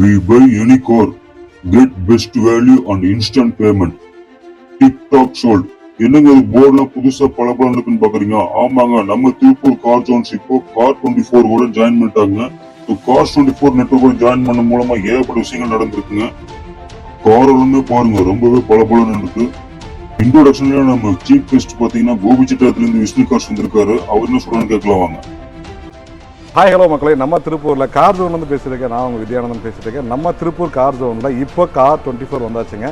We buy any car, get best value and instant payment. TikTok sold என்னங்க ஒரு போர்டில் புதுசா பளபளன்னு இருக்குன்னு பாக்குறீங்க? ஆமாங்க நம்ம திருப்பூர் கார் ஜோன்ஸ் இப்போ கார் டுவெண்ட்டி ஃபோர் கூட ஜாயின் பண்ணிட்டாங்க. கார் டுவெண்ட்டி ஃபோர் நெட்ஒர்க்கோட ஜாயின் பண்ண மூலமா ஏகப்பட்ட விஷயங்கள் நடந்திருக்குங்க. கார் எல்லாமே பாருங்க ரொம்பவே பளபளன்னு இருக்கு. இன்ட்ரோடக்ஷன்ல நம்ம சீஃப் கெஸ்ட் பாத்தீங்கன்னா கோபிச்சட்டத்துல இருந்து விஷ்ணு கார்ஸ் வந்திருக்காரு. அவர் என்ன சொல்றான்னு கேட்கலாம் வாங்க. ஹாய் ஹலோ மக்களே. நம்ம திருப்பூரில் கார் ஜோன்லேருந்து வந்து பேசியிருக்கேன் நான் உங்கள் வித்யானந்தன் பேசிட்டு இருக்கேன். நம்ம திருப்பூர் கார் ஜோனில் இப்போ கார் டுவெண்ட்டி ஃபோர் வந்தாச்சுங்க.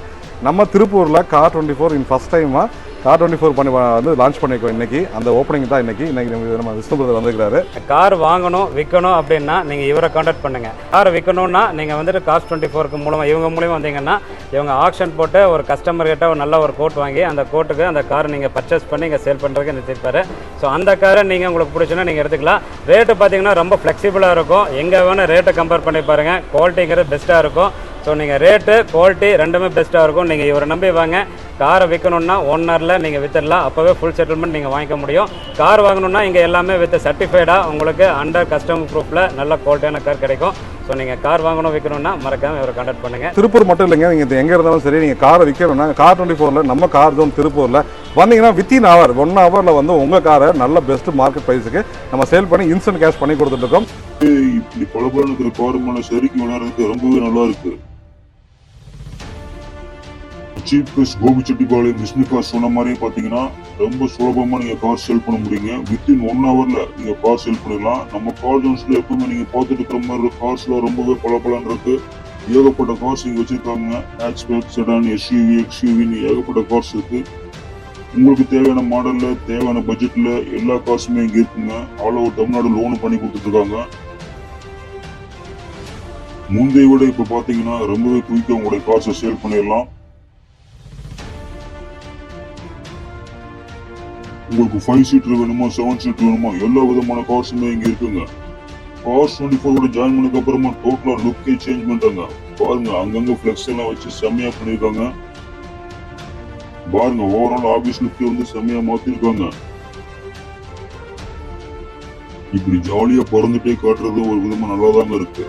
நம்ம திருப்பூரில் car twenty four in first டைமாக கார் டுவெண்ட்டி ஃபோர் பண்ணி வந்து லான்ச் பண்ணியிருக்கோம் இன்னைக்கு. அந்த ஓப்பனிங் தான் இன்னைக்கு. இன்னைக்கு நம்ம நம்ம விஷ்ணு பிரதர் வந்திருக்காரு கார் வாங்கணும் விற்கணும் அப்படின்னா நீங்கள் இவரை காண்டாக்ட் பண்ணுங்கள் கார் விற்கணும்னா நீங்கள் வந்துட்டு கார் டுவெண்ட்டி ஃபோருக்கு மூலமாக இவங்க மூலியமாக வந்தீங்கன்னா இவங்க ஆக்ஷன் போட்டு ஒரு கஸ்டமர் கிட்ட ஒரு நல்ல ஒரு கோட் வாங்கி அந்த கோட்டுக்கு அந்த கார் நீங்கள் பர்ச்சேஸ் பண்ணி இங்கே சேல் பண்ணுறதுக்கு நிறுத்திருப்பாரு ஸோ அந்த காரை நீங்கள் உங்களுக்கு பிடிச்சுன்னா நீங்கள் எடுத்துக்கலாம். ரேட்டு பார்த்தீங்கன்னா ரொம்ப ஃப்ளெக்சிபிளாக இருக்கும். எங்கே வேணால் ரேட்டை கம்பேர் பண்ணி பாருங்கள் குவாலிட்டிங்கிறது பெஸ்ட்டாக இருக்கும். ஸோ நீங்கள் ரேட்டு குவாலிட்டி ரெண்டுமே பெஸ்ட்டாக இருக்கும். நீங்கள் இவரை நம்பி வாங்க. காரை விற்கணுன்னா ஒன் ஹவரில் நீங்கள் வித்துடலாம். அப்போவே ஃபுல் செட்டில்மெண்ட் நீங்கள் வாங்கிக்க முடியும். கார் வாங்கணுன்னா இங்கே எல்லாமே வித் சர்டிஃபைடாக உங்களுக்கு அண்டர் கஸ்டமர் ப்ரூஃபில் நல்ல குவாலிட்டியான கார் கிடைக்கும். ஸோ நீங்கள் கார் வாங்கணும் விற்கணுன்னா மறக்காமல் இவரை கான்டாக்ட் பண்ணுங்கள் திருப்பூர் மட்டும் இல்லைங்க. நீங்கள் எங்கே இருந்தாலும் சரி நீங்கள் காரை விற்கணும்னா கார் டுவெண்ட்டி ஃபோரில் நம்ம கார் ஜோன் திருப்பூரில். வந்தீங்கன்னா வித்தின் ஹவர் ஒன் ஹவரில் வந்து உங்கள் காரை நல்ல பெஸ்ட் மார்க்கெட் ப்ரைஸுக்கு நம்ம சேல் பண்ணி இன்ஸ்டன்ட் கேஷ் பண்ணி கொடுத்துட்ருக்கோம் இப்படி பளபளன்னு இருக்கிற கார் மேல சரிக்கு விளையாடுறதுக்கு ரொம்பவே நல்லா இருக்கு. Chief guest Gobichettipalayam Vishnu car சொன்ன மாதிரியே பார்த்தீங்கன்னா ரொம்ப சுலபமாக நீங்கள் கார் சேல் பண்ண முடியுங்க. வித்தின் ஒன் ஹவரில் நீங்கள் கார் சேல் பண்ணிடலாம். நம்ம கார் ஜோன்ஸில் எப்பவுமே நீங்கள் பார்த்துட்டு இருக்கிற மாதிரி கார்ஸ்ல ரொம்பவே பளபளன்னு இருக்கு. ஏகப்பட்ட கார்ஸ் இங்கே வச்சுருக்காங்க. ஹேட்ச்பேக் செடான் எஸ்யூவி எக்ஸ்யூவின்னு ஏகப்பட்ட கார்ஸ் இருக்குது உங்களுக்கு தேவையான மாடலில் தேவையான பட்ஜெட்டில் எல்லா காசுமே இங்கே இருக்குங்க. அவ்வளோ தமிழ்நாடு லோனு பண்ணி கொடுத்துட்ருக்காங்க. முந்தைய விட இப்போ பார்த்தீங்கன்னா ரொம்பவே குயிக்காக உங்களுடைய காசை சேல் பண்ணிடலாம். உங்களுக்கு ஃபைவ் சீட்டர் வேணுமா செவன் சீட்டர் வேணுமா எல்லா விதமான கார்ஸுமே இங்கே இருக்குங்க. கார்ஸ் டுவெண்ட்டி ஃபோரோட ஜாயின் பண்ணதுக்கு அப்புறமா டோட்டலா லுக்கே சேஞ்ச் பண்ணிட்டாங்க. பாருங்க அங்கங்கே ஃபிளெக்ஸ் எல்லாம் வச்சு செம்மையா பண்ணியிருக்காங்க. பாருங்க ஓவரால் ஆபீஸ் லுக்கே வந்து செம்மையா மாத்திருக்காங்க. இப்படி ஜாலியா பறந்துட்டே காட்டுறது ஒரு விதமா நல்லாதாங்க இருக்கு.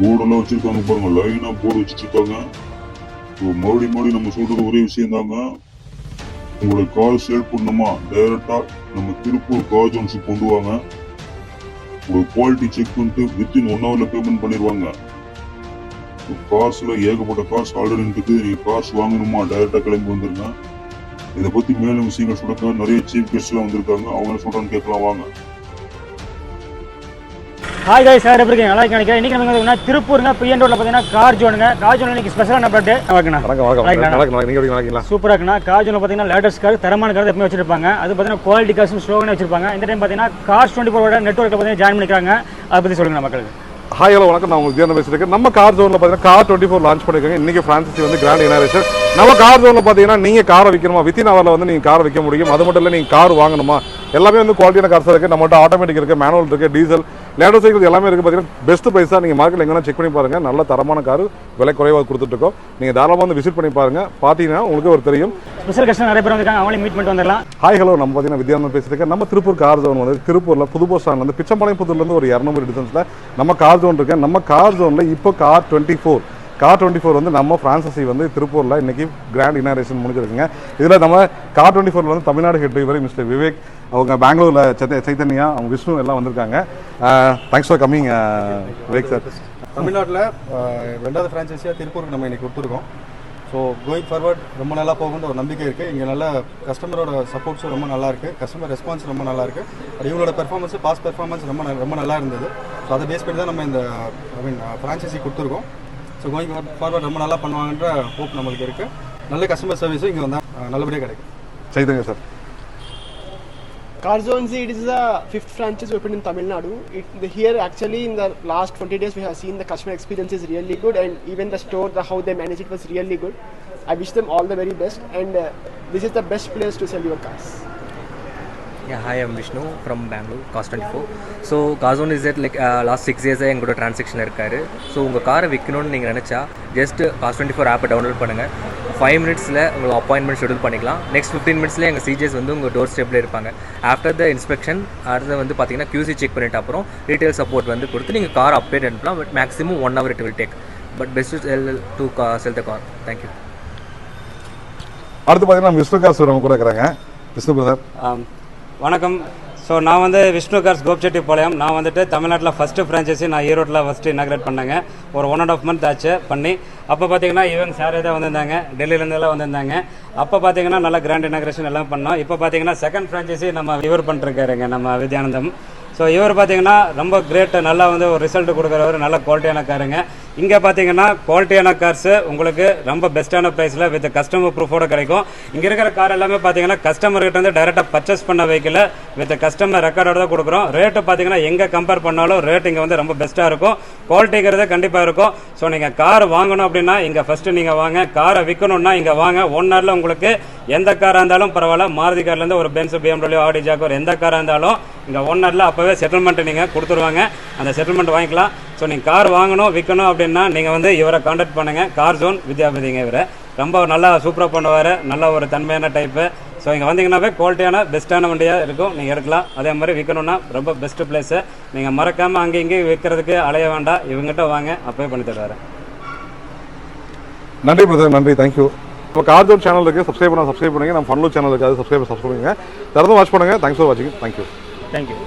போர்டெல்லாம் வச்சிருக்காங்க பாருங்க லைனா போர்டு வச்சுட்டு இருக்காங்க So, மறுபடி மறுபடி நம்ம சொல்கிறது ஒரே விஷயம் தாங்க உங்களோட கார் சேல் பண்ணணுமா? டைரக்டாக நம்ம திருப்பூர் கார் ஜோன்ஸுக்கு கொண்டு வாங்க. ஒரு குவாலிட்டி செக் பண்ணிட்டு வித்தின் ஒன் ஹவரில் பேமெண்ட் பண்ணிடுவாங்க. கார்ஸ்ல ஏகப்பட்ட கார்ஸ் ஆல்ரெடி இருக்குது நீங்கள் கார்ஸ் வாங்கணுமா? டைரெக்டாக கிளம்பி வந்துருங்க. இதை பற்றி மேலும் விஷயங்கள் சொல்றதுக்கு நிறைய சீஃப் கெஸ்ட்லாம் வந்திருக்காங்க. அவங்களே சொல்கிறான்னு கேட்கலாம் வாங்க. ஹாய் காய் சார் எப்படி இருக்கீங்க? நல்லா நினைக்கிறேன். இன்னைக்கு நம்ம வந்து திருப்பூருங்க. பிஎன் ரோட்ல பார்த்தீங்கன்னா கார் ஜோனுங்க கார் ஜோன் இன்னைக்கு ஸ்பெஷலான பர்த்டே ஓகேண்ணா வணக்கம் வணக்கம். Right, வணக்கம் வணக்கம் நீங்கள் எப்படி இருக்கீங்களா? சூப்பராக இருக்குண்ணா. கார் ஜோனில் பார்த்தீங்கன்னா லேட்டஸ்ட் கார் தரமான கார் எப்பவுமே வச்சிருப்பாங்க. அது பார்த்தீங்கன்னா குவாலிட்டி கார்ஸ் ஸ்லோகனே வச்சிருப்பாங்க. இந்த டைம் பார்த்தீங்கன்னா கார்ஸ் டுவெண்ட்டி ஃபோரோட நெட்ஒர்க்கில் பார்த்தீங்கன்னா ஜாயின் பண்ணிக்கிறாங்க. அதை பற்றி சொல்லுங்க மக்களுக்கு ஹாய் ஹலோ வணக்கம். நான் உங்களுக்கு பேசியிருக்கேன் நம்ம கார் ஜோனில் பார்த்தீங்கன்னா கார் டுவெண்ட்டி ஃபோர் லான்ச் பண்ணியிருக்காங்க. இன்றைக்கி ஃப்ரான்சிசி வந்து கிராண்ட் இனாரேஷன் நம்ம கார் ஜோனில் பார்த்தீங்கன்னா நீங்கள் காரை விற்கணுமா வித்தின் ஹவரில் வந்து நீங்கள் கார் விற்க முடியும். அது மட்டும் இல்லை நீங்கள் கார் வாங்கணுமா? எல்லாமே வந்து குவாலிட்டியான கார்ஸ் இருக்குது நம்மகிட்ட ஆட்டோமேட்டிக் இருக்குது மேனுவல் இருக்குது டீசல் லேட்டோ சைக்கிள் எல்லாமே இருக்குது பார்த்தீங்கன்னா பெஸ்ட் ப்ரைஸாக நீங்கள் மார்க்கெட் எங்கன்னா செக் பண்ணி பாருங்கள் நல்ல தரமான கார் விலை குறைவாக கொடுத்துட்ருக்கோம் நீங்கள் தாராளமாக வந்து விசிட் பண்ணி பாருங்கள் பார்த்தீங்கன்னா உங்களுக்கு ஒரு தெரியும். ஸ்பெஷல் கஸ்டமர் நிறைய பேர் வந்திருக்காங்க. அவங்களையும் மீட் பண்ணிட்டு வந்துடலாம். ஹாய் ஹலோ நம்ம பார்த்தீங்கன்னா வித்யானந்தன் பேசியிருக்கேன் நம்ம திருப்பூர் கார் ஜோன் வந்து திருப்பூரில் புது பஸ் ஸ்டாண்ட் வந்து பிச்சம்பாளையம் புதூர்லேருந்து ஒரு இரநூறு டிஸ்டன்ஸில் நம்ம கார் ஜோன் இருக்கு நம்ம கார் ஜோனில் இப்போ car twenty four car twenty four வந்து நம்ம ஃப்ரான்சஸி வந்து திருப்பூரில் இன்னைக்கு கிராண்ட் இனாரேஷன் முடிஞ்சிருக்குங்க. இதில் நம்ம கார் டுவெண்ட்டி ஃபோரில் வந்து Tamil Nadu head driver mister Vivek அவங்க பெங்களூரில் சைத்த சைத்தன்யா அவங்க விஷ்ணு எல்லாம் வந்திருக்காங்க. Thanks for coming Vivek sir தமிழ்நாட்டில் ரெண்டாவது ஃப்ரான்ச்சைஸியாக திருப்பூருக்கு நம்ம இன்னைக்கு கொடுத்துருக்கோம். ஸோ கோயிங் ஃபார்வர்ட் ரொம்ப நல்லா போகுன்ற ஒரு நம்பிக்கை இருக்குது இங்கே நல்ல கஸ்டமரோட சப்போர்ட்ஸும் ரொம்ப நல்லா இருக்குது கஸ்டமர் ரெஸ்பான்ஸ் ரொம்ப நல்லா இருக்குது இவங்களோட பெர்ஃபார்மன்ஸ் பாஸ் பெர்ஃபார்மன்ஸ் ரொம்ப ரொம்ப நல்லா இருந்தது. ஸோ அதை பேஸ் பண்ணி தான் நம்ம இந்த ஐ மீன் ஃப்ரான்ச்சைசி கொடுத்துருக்கோம். ஸோ கோயிங் ஃபார்வர்ட் ரொம்ப நல்லா பண்ணுவாங்கன்ற ஹோப் நம்மளுக்கு இருக்குது நல்ல கஸ்டமர் சர்வீஸும் இங்கே வந்தால் நல்லபடியாக கிடைக்கும் Chaitanya sir Carzonzi, it is the fifth franchise opened in Tamil Nadu. It, the, here, actually, in the last 20 days, we have seen the customer experience is really good, and even the store, the how they manage it was really good. I wish them all the very best, and uh, this is the best place to sell your cars. Yeah, hi, I'm Vishnu from Bangalore, Cost 24. So car zone is at like last six இயர்ஸாக எங்களோட transaction இருக்காரு. So உங்கள் காரை விற்கணும்னு நீங்கள் நினச்சா just காஸ்ட் twenty four ஆப்பை டவுன்லோட் பண்ணுங்கள் ஃபைவ் மினிட்ஸில் உங்களுக்கு அப்பாயின்மெண்ட் ஷெடியூல் பண்ணிக்கலாம் நெக்ஸ்ட் ஃபிஃப்டீன் மினிட்ஸ்ல எங்கள் சிஜிஎஸ் வந்து உங்கள் டோர் ஸ்டெப்பில் இருப்பாங்க. ஆஃப்டர் த இன்ஸ்பெக்ஷன் அடுத்து வந்து பார்த்தீங்கன்னா QC செக் பண்ணிட்டு அப்புறம் ரீட்டைல் சப்போர்ட் வந்து கொடுத்து நீங்கள் கார் அப்டேட் அனுப்பலாம். But maximum one hour it will take but best sell to sell the car thank you அடுத்து பார்த்தீங்கன்னா நம்ம விஷ்ணு காசு நம்ம கூட இருக்கிறாங்க. விஷ்ணு பிரதர். வணக்கம். ஸோ நான் வந்து விஷ்ணு கார்ஸ் கோப்செட்டிப்பாளையம் நான் வந்துட்டு தமிழ்நாட்டில் ஃபஸ்ட்டு ஃப்ரான்ச்சைசி நான் ஈரோட்டில் ஃபஸ்ட்டு இனாக்ரேட் பண்ணேங்க. ஒரு ஒன் அண்ட் ஆஃப் மந்த் ஆச்சு பண்ணி. அப்போ பார்த்தீங்கன்னா இவங்க சாரே தான் வந்திருந்தாங்க. டெல்லியிலேருந்தெல்லாம் வந்திருந்தாங்க. அப்போ பார்த்தீங்கன்னா நல்லா கிராண்ட் இனாக்ரேஷன் எல்லாம் பண்ணோம். இப்போ பார்த்தீங்கன்னா செகண்ட் ஃப்ரான்ச்சைசி நம்ம இவர் பண்ணிருக்காருங்க நம்ம வித்யானந்தம். ஸோ இவர் பார்த்தீங்கன்னா ரொம்ப கிரேட் நல்லா வந்து ஒரு ரிசல்ட் கொடுக்குறவர் நல்ல குவாலிட்டியான காருங்க. இங்கே பார்த்தீங்கன்னா குவாலிட்டியான கார்ஸு உங்களுக்கு ரொம்ப பெஸ்ட்டான ப்ரைஸில் வித் கஸ்டமர் ப்ரூஃபோட கிடைக்கும். இங்கே இருக்கிற கார் எல்லாமே பார்த்தீங்கன்னா கஸ்டமர்கிட்ட வந்து டேரெக்டாக பர்ச்சேஸ் பண்ண வைக்கல வித் கஸ்டமர் ரெக்கார்டோட தான் கொடுக்குறோம். ரேட்டு பார்த்தீங்கன்னா எங்கே கம்பேர் பண்ணாலும் ரேட் இங்கே வந்து ரொம்ப பெஸ்ட்டாக இருக்கும். குவாலிட்டிங்கிறது கண்டிப்பாக இருக்கும். ஸோ நீங்கள் கார் வாங்கணும் அப்படின்னா இங்கே ஃபஸ்ட்டு நீங்கள் வாங்க. காரை விற்கணும்னா இங்கே வாங்க. ஒன் ஹவரில் உங்களுக்கு எந்த காராக இருந்தாலும் பரவாயில்ல. மாருதி கார்லேருந்து ஒரு பென்ஸ் பிஎம்டபிள்யூ ஆடி ஜாக்கர் எந்த காராக இருந்தாலும் இங்கே ஒன் ஹவரில் அப்போவே செட்டில்மெண்ட்டை நீங்கள் கொடுத்துருவாங்க. அந்த செட்டில்மெண்ட் வாங்கிக்கலாம். ஸோ நீங்கள் கார் வாங்கணும் விற்கணும் அப்படின்னா நீங்கள் வந்து இவரை காண்டாக்ட் பண்ணுங்கள் கார் ஜோன் வித்யாபதிங்க இவரை. ரொம்ப நல்லா சூப்பராக பண்ணுவார். நல்ல ஒரு தன்மையான டைப்பு ஸோ இங்கே வந்தீங்கன்னாவே குவாலிட்டியான பெஸ்ட்டான வண்டியாக இருக்கும். நீங்கள் எடுக்கலாம். அதே மாதிரி விற்கணும்னா ரொம்ப பெஸ்ட்டு பிளேஸு நீங்கள் மறக்காமல் அங்கே இங்கேயும் விற்கிறதுக்கு அலைய வேண்டாம். இவங்ககிட்ட வாங்க அப்போவே பண்ணி தருவார். நன்றி பிரதர் நன்றி. தேங்க்யூ இப்போ கார் ஜோன் சேனல் இருக்குது சப்ஸ்கிரைப் பண்ண சப்ஸ்கிரைப் பண்ணுங்க. நம்ம ஃபன்லூர் சேனல் இருக்குது அது சப்ஸ்கிரைப் சப்ஸ்கிரைப் பண்ணுங்க திறந்து வாட்ச் பண்ணுங்க. தேங்க்ஸ் ஃபார் வாட்சிங் தேங்க்யூ தேங்க்யூ